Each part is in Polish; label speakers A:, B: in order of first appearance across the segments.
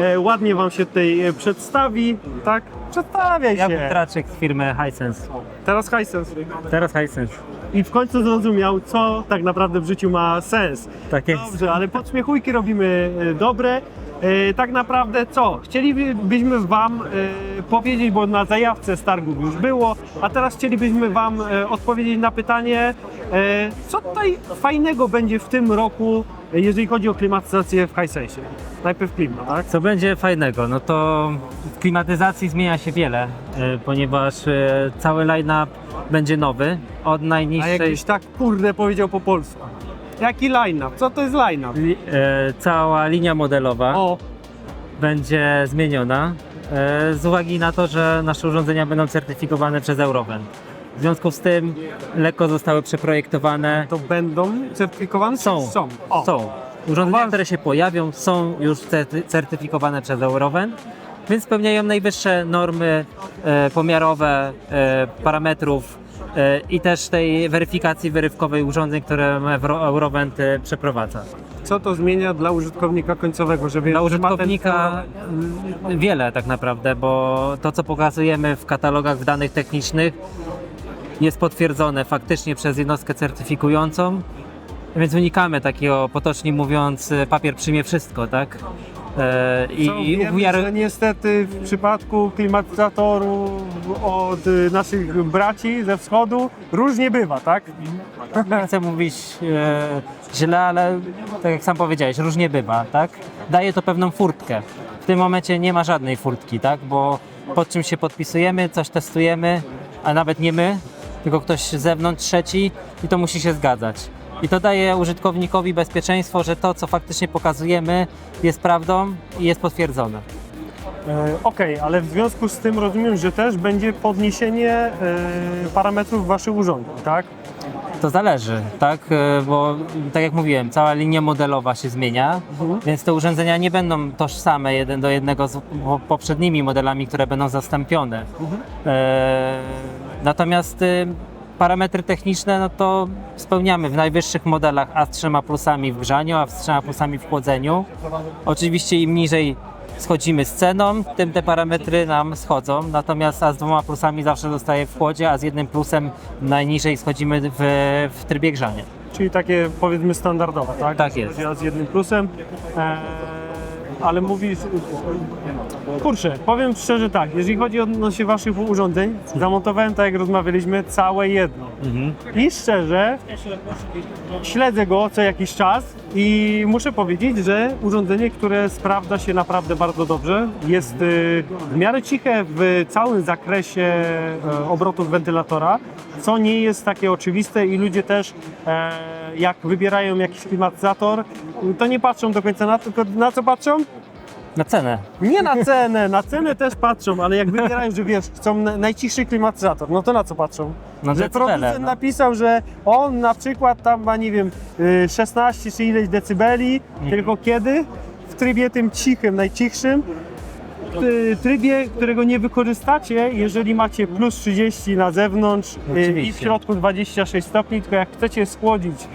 A: e, ładnie Wam się tutaj e, przedstawi, tak? Przedstawiaj
B: Ja
A: się.
B: Traczek z firmy Hisense.
A: Teraz Hisense.
B: Teraz Hisense.
A: I w końcu zrozumiał, co tak naprawdę w życiu ma sens.
B: Tak jest.
A: Dobrze, ale podśmiechujki robimy e, dobre. E, Tak naprawdę co? Chcielibyśmy Wam e, powiedzieć, bo na zajawce z targów już było, a teraz chcielibyśmy Wam e, odpowiedzieć na pytanie, e, co tutaj fajnego będzie w tym roku, jeżeli chodzi o klimatyzację w Hisense. Najpierw klima, tak?
B: Co będzie fajnego? No to w klimatyzacji zmienia się wiele, y, ponieważ y, cały line-up będzie nowy. Od
A: A
B: najniższej
A: jakbyś tak kurde powiedział po polsku. Jaki line-up? Co to jest line-up?
B: li, y, cała linia modelowa
A: O,
B: będzie zmieniona y, z uwagi na to, że nasze urządzenia będą certyfikowane przez Euroven. W związku z tym lekko zostały przeprojektowane.
A: to będą certyfikowane? czy
B: Są.
A: Są. O.
B: Są. Urządzenia, które się pojawią, są już certy- certyfikowane przez Euroven, więc spełniają najwyższe normy e, pomiarowe e, parametrów e, i też tej weryfikacji wyrywkowej urządzeń, które Euro- Euroven e, przeprowadza.
A: Co to zmienia dla użytkownika końcowego, żeby
B: Dla
A: ma ten-
B: użytkownika mm, wiele tak naprawdę, bo to co pokazujemy w katalogach w danych technicznych jest potwierdzone faktycznie przez jednostkę certyfikującą, więc unikamy takiego potocznie mówiąc papier przyjmie wszystko, tak? E,
A: Co,
B: I
A: wiemy,
B: uwiary...
A: że niestety w przypadku klimatyzatoru od naszych braci ze wschodu różnie bywa, tak?
B: nie chcę mówić e, źle, ale tak jak sam powiedziałeś, różnie bywa, tak? Daje to pewną furtkę. W tym momencie nie ma żadnej furtki, tak? Bo pod czym się podpisujemy, coś testujemy, a nawet nie my, tylko ktoś z zewnątrz, trzeci i to musi się zgadzać. I to daje użytkownikowi bezpieczeństwo, że to, co faktycznie pokazujemy, jest prawdą i jest potwierdzone.
A: E, Okej, ale w związku z tym rozumiem, że też będzie podniesienie e, parametrów waszych urządzeń, tak?
B: To zależy, tak? E, Bo tak jak mówiłem, cała linia modelowa się zmienia, więc te urządzenia nie będą tożsame jeden do jednego z po- poprzednimi modelami, które będą zastąpione. E, natomiast e, parametry techniczne, no to spełniamy w najwyższych modelach A z trzema plusami w grzaniu, a z trzema plusami w chłodzeniu. Oczywiście im niżej schodzimy z ceną, tym te parametry nam schodzą, natomiast A z dwoma plusami zawsze zostaje w chłodzie, a z jednym plusem najniżej schodzimy w, w trybie grzania.
A: Czyli takie powiedzmy standardowe, tak?
B: Tak jest.
A: Z jednym plusem. E, ale mówisz. Kurczę, powiem szczerze tak, jeżeli chodzi o odnośnie waszych urządzeń, zamontowałem tak jak rozmawialiśmy, całe jedno. I szczerze, śledzę go co jakiś czas i muszę powiedzieć, że urządzenie, które sprawdza się naprawdę bardzo dobrze, jest y, w miarę ciche w całym zakresie e, obrotów wentylatora, co nie jest takie oczywiste i ludzie też e, jak wybierają jakiś klimatyzator, to nie patrzą do końca na to, tylko na co patrzą?
B: Na cenę.
A: Nie na cenę, na cenę też patrzą, ale jak wybierają, że wiesz, chcą na- najcichszy klimatyzator, no to na co patrzą?
B: Na
A: że producent
B: no.
A: napisał, że on na przykład tam ma, nie wiem, y, 16 czy ileś decybeli,
B: Mhm.
A: tylko kiedy? W trybie tym cichym, najcichszym, y, trybie, którego nie wykorzystacie, jeżeli macie plus 30 na zewnątrz y, i w
B: Oczywiście.
A: środku 26 stopni, tylko jak chcecie schłodzić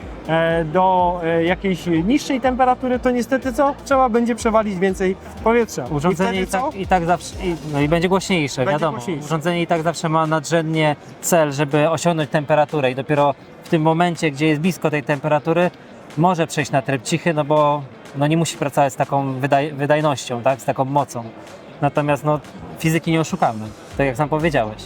A: do e, jakiejś niższej temperatury, to niestety co? Trzeba będzie przewalić więcej powietrza.
B: Urządzenie
A: I
B: tak, i tak zawsze, i, no i będzie głośniejsze,
A: Będzie
B: wiadomo.
A: głośniejsze.
B: Urządzenie i tak zawsze ma nadrzędnie cel, żeby osiągnąć temperaturę i dopiero w tym momencie, gdzie jest blisko tej temperatury, może przejść na tryb cichy, no bo no nie musi pracować z taką wydaj, wydajnością, tak, z taką mocą. Natomiast no, fizyki nie oszukamy, tak jak sam powiedziałeś.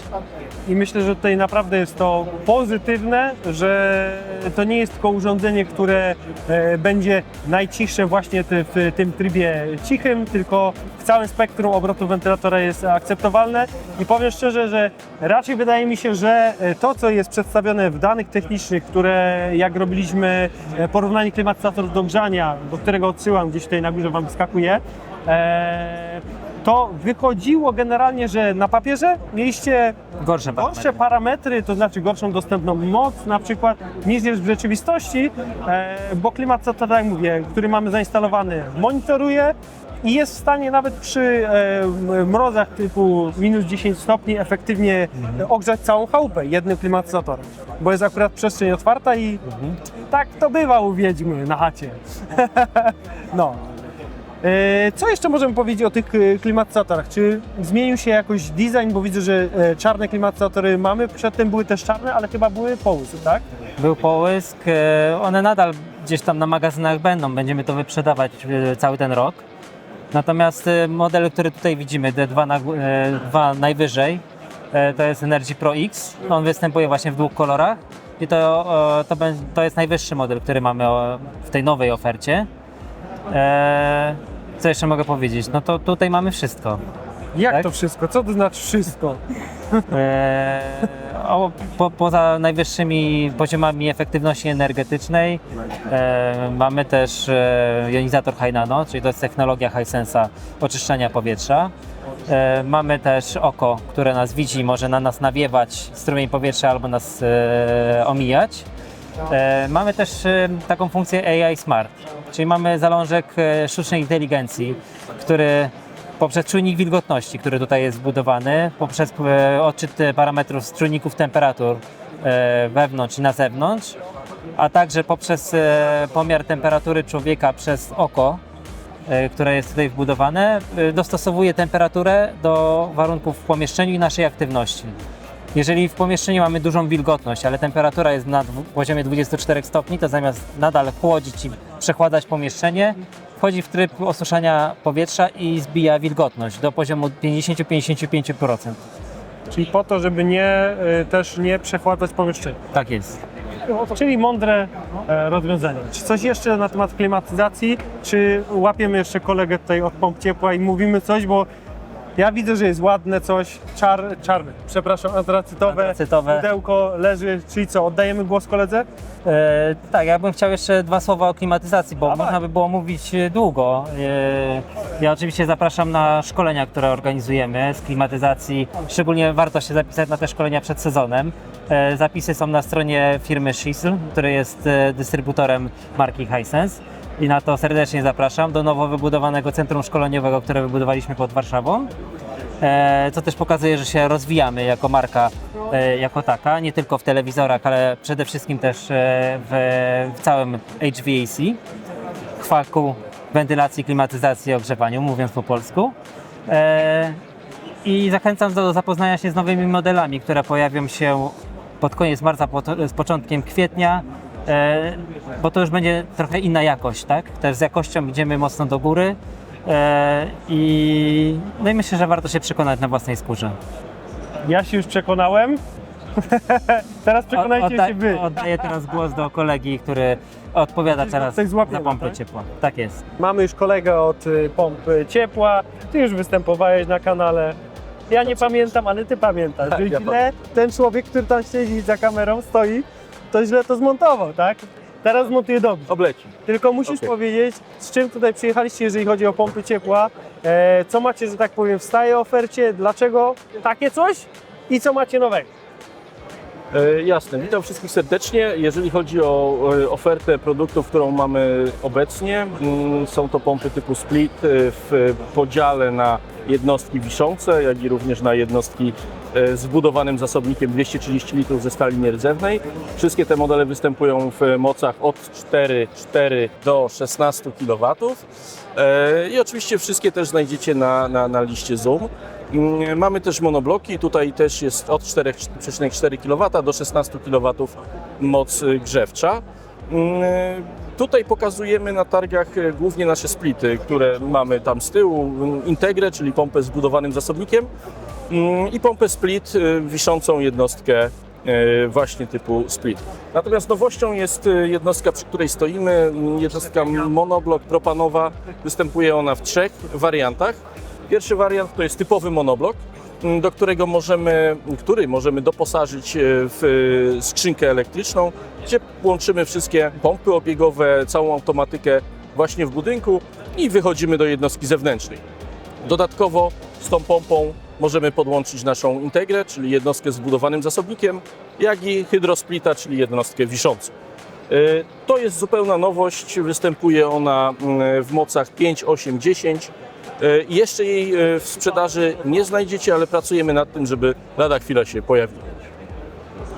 A: I myślę, że tutaj naprawdę jest to pozytywne, że to nie jest tylko urządzenie, które e, będzie najcichsze właśnie w tym trybie cichym, tylko w całym spektrum obrotu wentylatora jest akceptowalne. I powiem szczerze, że raczej wydaje mi się, że e, to, co jest przedstawione w danych technicznych, które jak robiliśmy e, porównanie klimatyzatorów do grzania, do którego odsyłam gdzieś tutaj na górze Wam wyskakuje, to wychodziło generalnie, że na papierze mieliście
B: Gorsze
A: gorsze
B: parametry.
A: parametry, to znaczy gorszą dostępną moc na przykład niż jest w rzeczywistości, e, bo klimatyzator, tak jak mówię, który mamy zainstalowany, monitoruje i jest w stanie nawet przy e, mrozach typu minus 10 stopni efektywnie
B: Mhm.
A: ogrzać całą chałupę jednym klimatyzatorem, bo jest akurat przestrzeń otwarta i
B: Mhm.
A: tak to bywa u Wiedźmy na chacie. no. E, Co jeszcze możemy powiedzieć o tych e, klimatyzatorach? Czy zmienił się jakoś design, bo widzę, że e, czarne klimatyzatory mamy, przedtem były też czarne, ale chyba były połysy, tak?
B: Był połysk, one nadal gdzieś tam na magazynach będą, będziemy to wyprzedawać cały ten rok. Natomiast model, który tutaj widzimy, D2 na, gó- e, dwa najwyżej, to jest Energy Pro X. On występuje właśnie w dwóch kolorach i to, to, to jest najwyższy model, który mamy w tej nowej ofercie. E, Co jeszcze mogę powiedzieć? No to tutaj mamy wszystko.
A: Jak
B: Tak?
A: to wszystko? Co to znaczy wszystko?
B: E, o, po, poza najwyższymi poziomami efektywności energetycznej e, mamy też e, jonizator High Nano, czyli to jest technologia Hisensa oczyszczania powietrza. E, mamy też oko, które nas widzi, może na nas nawiewać strumień powietrza albo nas e, omijać. E, mamy też e, taką funkcję AI Smart, czyli mamy zalążek e, sztucznej inteligencji, który poprzez czujnik wilgotności, który tutaj jest zbudowany, poprzez odczyt parametrów z czujników temperatur wewnątrz i na zewnątrz, a także poprzez pomiar temperatury człowieka przez oko, które jest tutaj wbudowane, dostosowuje temperaturę do warunków w pomieszczeniu i naszej aktywności. Jeżeli w pomieszczeniu mamy dużą wilgotność, ale temperatura jest na poziomie 24 stopni, to zamiast nadal chłodzić i przechładzać pomieszczenie, wchodzi w tryb osuszania powietrza i zbija wilgotność do poziomu 50-55%.
A: Czyli po to, żeby nie, y, też nie przechładzać pomieszczenia.
B: Tak jest.
A: Czyli mądre e, rozwiązanie. Czy coś jeszcze na temat klimatyzacji? Czy łapiemy jeszcze kolegę tutaj od pomp ciepła i mówimy coś, bo ja widzę, że jest ładne coś, czar, czarne, przepraszam, antracytowe,
B: Antracytowe.
A: pudełko leży, czyli co, oddajemy głos koledze?
B: E, tak, ja bym chciał jeszcze dwa słowa o klimatyzacji, bo
A: Dawaj.
B: można by było mówić e, długo. E, ja oczywiście zapraszam na szkolenia, które organizujemy z klimatyzacji. Szczególnie warto się zapisać na te szkolenia przed sezonem. E, zapisy są na stronie firmy Schisl, który jest e, dystrybutorem marki Hisense. I na to serdecznie zapraszam do nowo wybudowanego centrum szkoleniowego, które wybudowaliśmy pod Warszawą. E, co też pokazuje, że się rozwijamy jako marka, e, jako taka, nie tylko w telewizorach, ale przede wszystkim też e, w, w całym HVAC, chwaku, wentylacji, klimatyzacji ogrzewaniu, mówiąc po polsku. I zachęcam do zapoznania się z nowymi modelami, które pojawią się pod koniec marca, po- z początkiem kwietnia, bo to już będzie trochę inna jakość, tak? Też z jakością idziemy mocno do góry. E, I, no i myślę, że warto się przekonać na własnej skórze.
A: Ja się już przekonałem. Teraz przekonajcie
B: Odda-
A: się wy.
B: Oddaję teraz głos do kolegi, który odpowiada teraz
A: Coś złapiemy,
B: za pompę
A: tak?
B: ciepła. Tak jest.
A: Mamy już kolegę od y, pompy ciepła, ty już występowałeś na kanale. Ja nie pamiętam, ale ty pamiętasz,
C: Tak,
A: że
C: ja
A: źle ten człowiek, który tam siedzi za kamerą, stoi, to źle to zmontował, tak? Teraz montuje dobrze.
C: Obleci.
A: Tylko musisz
C: Okej.
A: powiedzieć, z czym tutaj przyjechaliście, jeżeli chodzi o pompy ciepła, e, co macie, że tak powiem, w stałej ofercie, dlaczego takie coś i co macie nowego.
C: E, jasne, witam wszystkich serdecznie. Jeżeli chodzi o e, ofertę produktów, którą mamy obecnie, mm, są to pompy typu split e, w podziale na jednostki wiszące, jak i również na jednostki e, z wbudowanym zasobnikiem 230 litrów ze stali nierdzewnej. Wszystkie te modele występują w mocach od 4,4 do 16 kW. E, I oczywiście wszystkie też znajdziecie na, na, na liście Zoom. Mm, Mamy też monobloki, tutaj też jest od 4,4 kW do 16 kW moc y, grzewcza. Mm, Tutaj pokazujemy na targach głównie nasze splity, które mamy tam z tyłu. Integrę, czyli pompę z budowanym zasobnikiem i pompę split, y, wiszącą jednostkę y, właśnie typu split. Natomiast nowością jest y, jednostka, przy której stoimy, mm, jednostka monoblok propanowa. Występuje ona w trzech wariantach. Pierwszy wariant to jest typowy monoblok, m, do którego możemy, który możemy doposażyć w skrzynkę elektryczną, gdzie łączymy wszystkie pompy obiegowe, całą automatykę właśnie w budynku i wychodzimy do jednostki zewnętrznej. Dodatkowo z tą pompą możemy podłączyć naszą integrę, czyli jednostkę z budowanym zasobnikiem, jak i hydrosplita, czyli jednostkę wiszącą. E, To jest zupełna nowość, występuje ona mm, w mocach 5, 8, 10. E, i Jeszcze jej e, w sprzedaży nie znajdziecie, ale pracujemy nad tym, żeby lada chwila się pojawiła.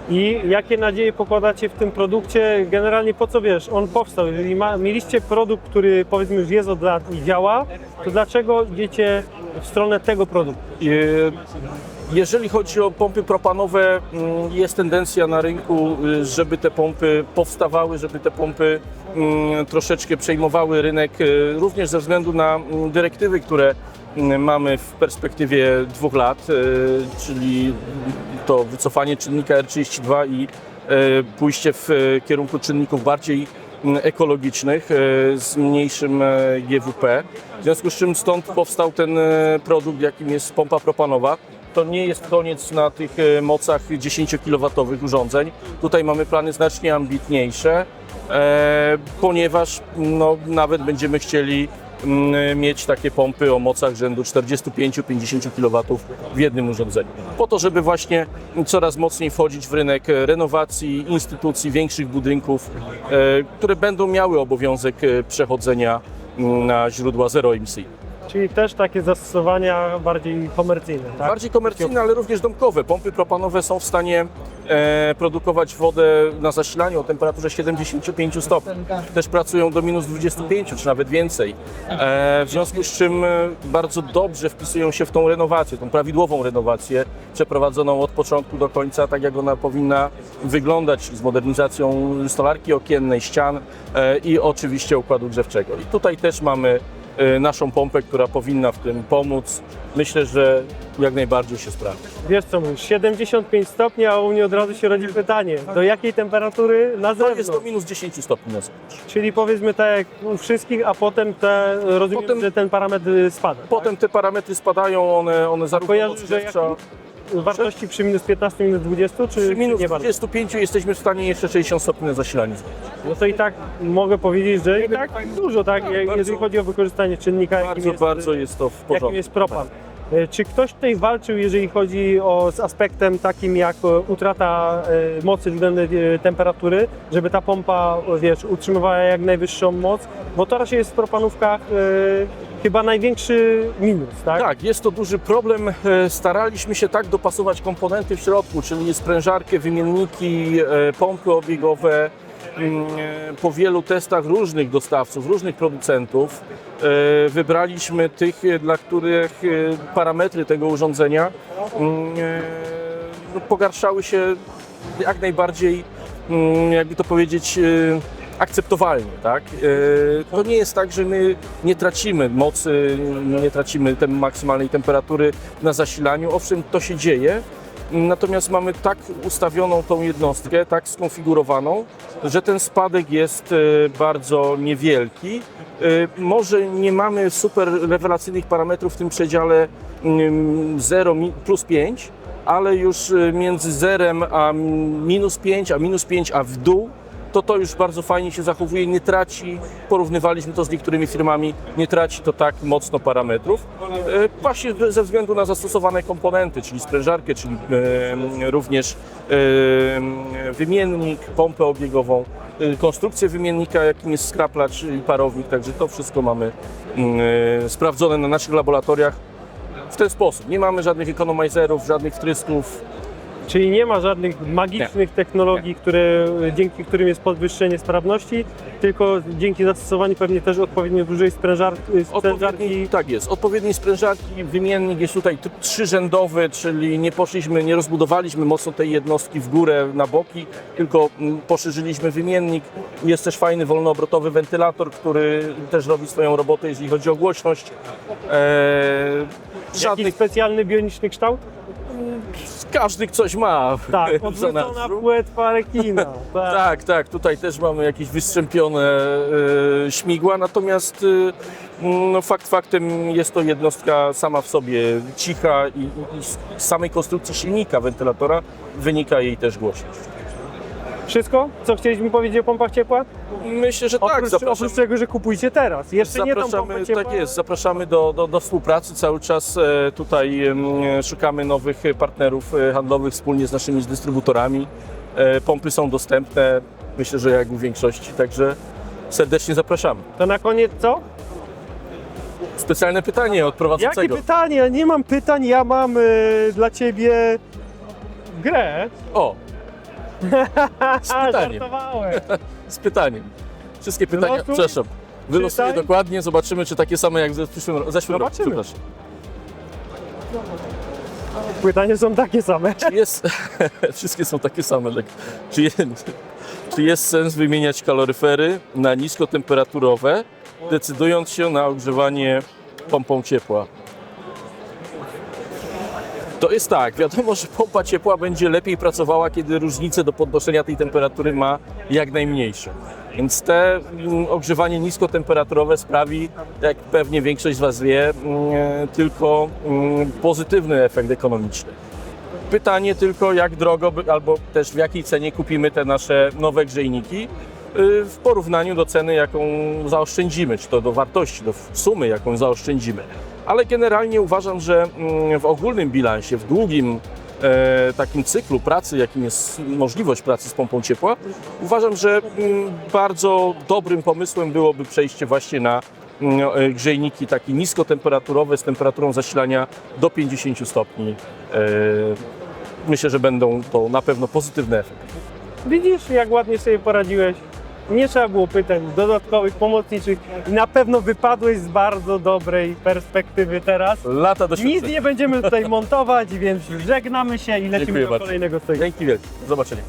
A: I jakie nadzieje pokładacie w tym produkcie? Generalnie po co wiesz, on powstał? Jeżeli ma, mieliście produkt, który powiedzmy już jest od lat i działa, to dlaczego idziecie w stronę tego produktu?
C: Jeżeli chodzi o pompy propanowe, mm, jest tendencja na rynku, y, żeby te pompy powstawały, żeby te pompy mm, troszeczkę przejmowały rynek, y, również ze względu na mm, dyrektywy, które mamy w perspektywie dwóch lat, y, czyli to wycofanie czynnika R32 i pójście w kierunku czynników bardziej ekologicznych z mniejszym GWP. W związku z czym stąd powstał ten produkt, jakim jest pompa propanowa. To nie jest koniec na tych y, mocach 10 kW urządzeń. Tutaj mamy plany znacznie ambitniejsze, e, ponieważ no, nawet będziemy chcieli mm, mieć takie pompy o mocach rzędu 45-50 kW w jednym urządzeniu. Po to, żeby właśnie coraz mocniej wchodzić w rynek e, renowacji, instytucji, większych budynków, e, które będą miały obowiązek e, przechodzenia mm, na źródła zeroemisyjne.
A: Czyli też takie zastosowania bardziej komercyjne, tak?
C: Bardziej komercyjne, ale również domkowe. Pompy propanowe są w stanie e, produkować wodę na zasilaniu o temperaturze 75 stopni. Też pracują do minus 25 czy nawet więcej. E, w związku z czym e, bardzo dobrze wpisują się w tą renowację, tą prawidłową renowację przeprowadzoną od początku do końca, tak jak ona powinna wyglądać z modernizacją stolarki okiennej, ścian e, i oczywiście układu grzewczego. I tutaj też mamy naszą pompę, która powinna w tym pomóc. Myślę, że jak najbardziej się sprawdzi.
A: Wiesz co mówisz, 75 stopni, a u mnie od razu się rodzi pytanie, do jakiej temperatury na
C: To
A: zewnątrz?
C: jest do minus 10 stopni na zewnątrz.
A: Czyli powiedzmy tak jak u wszystkich, a potem te, rozumiem,
C: Potem-
A: że ten parametr y, spada.
C: Potem te parametry spadają, one, one zarówno
A: Kojarzysz, że jak wartości przy minus 15, minus 20, czy,
C: Przy minus
A: nie bardzo?
C: 25 jesteśmy w stanie jeszcze 60 stopni na zasilanie.
A: No to i tak mogę powiedzieć, że i tak dużo, tak,
C: Tak,
A: jak-
C: bardzo-
A: jeżeli chodzi o wykorzystanie czynnika, jakim
C: Bardzo,
A: jest,
C: bardzo jest to w
A: jakim
C: porządku.
A: jest propan. E, Czy ktoś tutaj walczył, jeżeli chodzi o z aspektem takim jak e, utrata e, mocy względem temperatury, żeby ta pompa, wiesz, utrzymywała jak najwyższą moc? Bo to raczej jest w propanówkach chyba największy minus, tak?
C: Tak, jest to duży problem. Staraliśmy się tak dopasować komponenty w środku, czyli sprężarkę, wymienniki, pompy obiegowe. Mm, Po wielu testach różnych dostawców, różnych producentów e, wybraliśmy tych, e, dla których e, parametry tego urządzenia mm, no, pogarszały się jak najbardziej, mm, jakby to powiedzieć, akceptowalnie. Tak? To nie jest tak, że my nie tracimy mocy, nie tracimy maksymalnej temperatury na zasilaniu. Owszem, to się dzieje, natomiast mamy tak ustawioną tą jednostkę, tak skonfigurowaną, że ten spadek jest e, bardzo niewielki. E, Może nie mamy super rewelacyjnych parametrów w tym przedziale mm, 0 mi- plus 5, ale już y, między zerem a minus 5, a minus 5, a w dół, to to już bardzo fajnie się zachowuje, nie traci, porównywaliśmy to z niektórymi firmami, nie traci to tak mocno parametrów. E, Właśnie ze względu na zastosowane komponenty, czyli sprężarkę, czyli również wymiennik, pompę obiegową, e, konstrukcję wymiennika, jakim jest skraplacz i parownik, także to wszystko mamy mm, e, sprawdzone na naszych laboratoriach w ten sposób. Nie mamy żadnych economizerów, żadnych wtrysków.
A: Czyli nie ma żadnych magicznych technologii, które, dzięki którym jest podwyższenie sprawności, tylko dzięki zastosowaniu pewnie też odpowiednio dużej sprężarki, sprężarki
C: Odpowiedni, tak jest. Odpowiedniej sprężarki, wymiennik jest tutaj trzyrzędowy, czyli nie poszliśmy, nie rozbudowaliśmy mocno tej jednostki w górę, na boki, tylko mm, poszerzyliśmy wymiennik. Jest też fajny wolnoobrotowy wentylator, który też robi swoją robotę, jeżeli chodzi o głośność. Eee,
A: Jakiś
C: żadnych,
A: specjalny bioniczny kształt?
C: Każdy coś ma.
A: Tak, odwrócona płetwa rekina. Tak.
C: Tak, tak, tutaj też mamy jakieś wystrzępione e, śmigła, natomiast e, no, fakt faktem jest to jednostka sama w sobie cicha i, i, i z samej konstrukcji silnika wentylatora wynika jej też głośność.
A: Wszystko, co chcieliśmy powiedzieć o pompach ciepła?
C: Myślę, że tak,
A: Oprócz, oprócz tego, że kupujcie teraz. Jeszcze nie tą pompę
C: Zapraszamy,
A: ciepła.
C: tak jest, zapraszamy do, do, do współpracy. Cały czas e, tutaj szukamy nowych partnerów e, handlowych wspólnie z naszymi dystrybutorami. E, Pompy są dostępne, myślę, że jak u większości, także serdecznie zapraszamy.
A: To na koniec co?
C: Specjalne pytanie od
A: Jakie
C: prowadzącego.
A: pytanie? Ja nie mam pytań, ja mam y, dla Ciebie grę.
C: O, Z pytaniem.
A: Żartowałem.
C: Z pytaniem. Wszystkie pytania,
A: Wylosuj.
C: przepraszam. Wylosuję
A: Czytaj.
C: dokładnie, zobaczymy, czy takie same jak ze zeszłym, zeszłym roku.
A: Zobaczymy.
C: Przepraszam.
A: Pytania są takie same.
C: Czy jest, wszystkie są takie same. Lek. Czy, jest, czy jest sens wymieniać kaloryfery na niskotemperaturowe, decydując się na ogrzewanie pompą ciepła? To jest tak, wiadomo, że pompa ciepła będzie lepiej pracowała, kiedy różnice do podnoszenia tej temperatury ma jak najmniejsze. Więc te mm, ogrzewanie niskotemperaturowe sprawi, jak pewnie większość z Was wie, mm, tylko mm, pozytywny efekt ekonomiczny. Pytanie tylko, jak drogo albo też w jakiej cenie kupimy te nasze nowe grzejniki y, w porównaniu do ceny, jaką zaoszczędzimy, czy to do wartości, do sumy, jaką zaoszczędzimy. Ale generalnie uważam, że mm, w ogólnym bilansie, w długim e, takim cyklu pracy, jakim jest możliwość pracy z pompą ciepła, uważam, że mm, bardzo dobrym pomysłem byłoby przejście właśnie na mm, e, grzejniki takie niskotemperaturowe z temperaturą zasilania do 50 stopni. E, Myślę, że będą to na pewno pozytywne efekty.
A: Widzisz, jak ładnie sobie poradziłeś. Nie trzeba było pytań dodatkowych, pomocniczych i na pewno wypadłeś z bardzo dobrej perspektywy teraz.
C: Lata
A: Nic
C: doświadczenia.
A: nie będziemy tutaj montować, więc żegnamy się i lecimy
C: Dziękuję
A: do
C: bardzo.
A: kolejnego stołu.
C: Dzięki wielkie. Do zobaczenia.